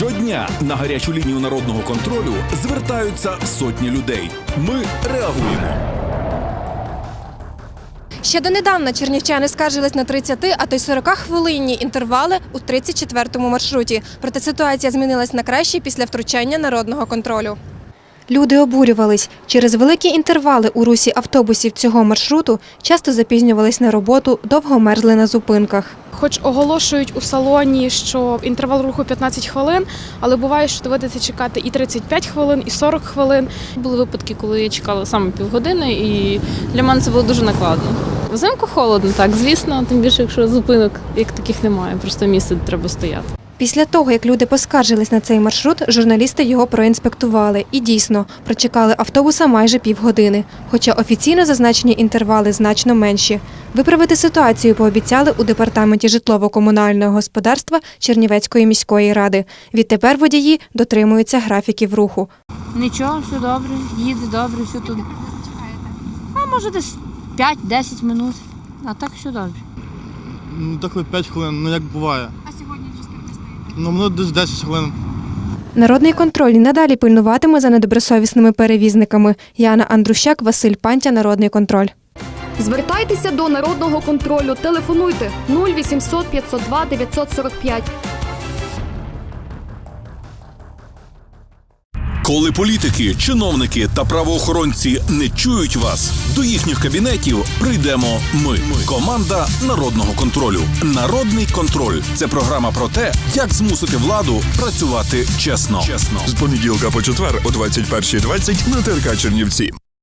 Щодня на гарячу лінію народного контролю звертаються сотні людей. Ми реагуємо. Ще донедавна чернівчани скаржились на 30, а то й 40 хвилинні інтервали у 34-му маршруті. Проте ситуація змінилась на краще після втручання народного контролю. Люди обурювались. Через великі інтервали у русі автобусів цього маршруту часто запізнювались на роботу, довго мерзли на зупинках. Хоч оголошують у салоні, що інтервал руху 15 хвилин, але буває, що доведеться чекати і 35 хвилин, і 40 хвилин. Були випадки, коли я чекала саме півгодини, і для мене це було дуже накладно. Взимку холодно, так, звісно, тим більше, якщо зупинок як таких немає, просто місце де треба стояти. Після того, як люди поскаржились на цей маршрут, журналісти його проінспектували і дійсно прочекали автобуса майже півгодини, хоча офіційно зазначені інтервали значно менші. Виправити ситуацію пообіцяли у департаменті житлово-комунального господарства Чернівецької міської ради. Відтепер водії дотримуються графіків руху. Нічого, все добре, їде добре, все тут. А може десь 5-10 минут. А так все добре. Ну, так от 5 хвилин, ну як буває. Ну, воно десь 10 хвилин. Народний контроль і надалі пильнуватиме за недобросовісними перевізниками. Яна Андрущак, Василь Пантя, Народний контроль. Звертайтеся до народного контролю. Телефонуйте 0800 502 945. Коли політики, чиновники та правоохоронці не чують вас, до їхніх кабінетів прийдемо ми. Команда народного контролю. Народний контроль це програма про те, як змусити владу працювати чесно. Чесно. З понеділка по четвер о 21.20 на ТРК Чернівці.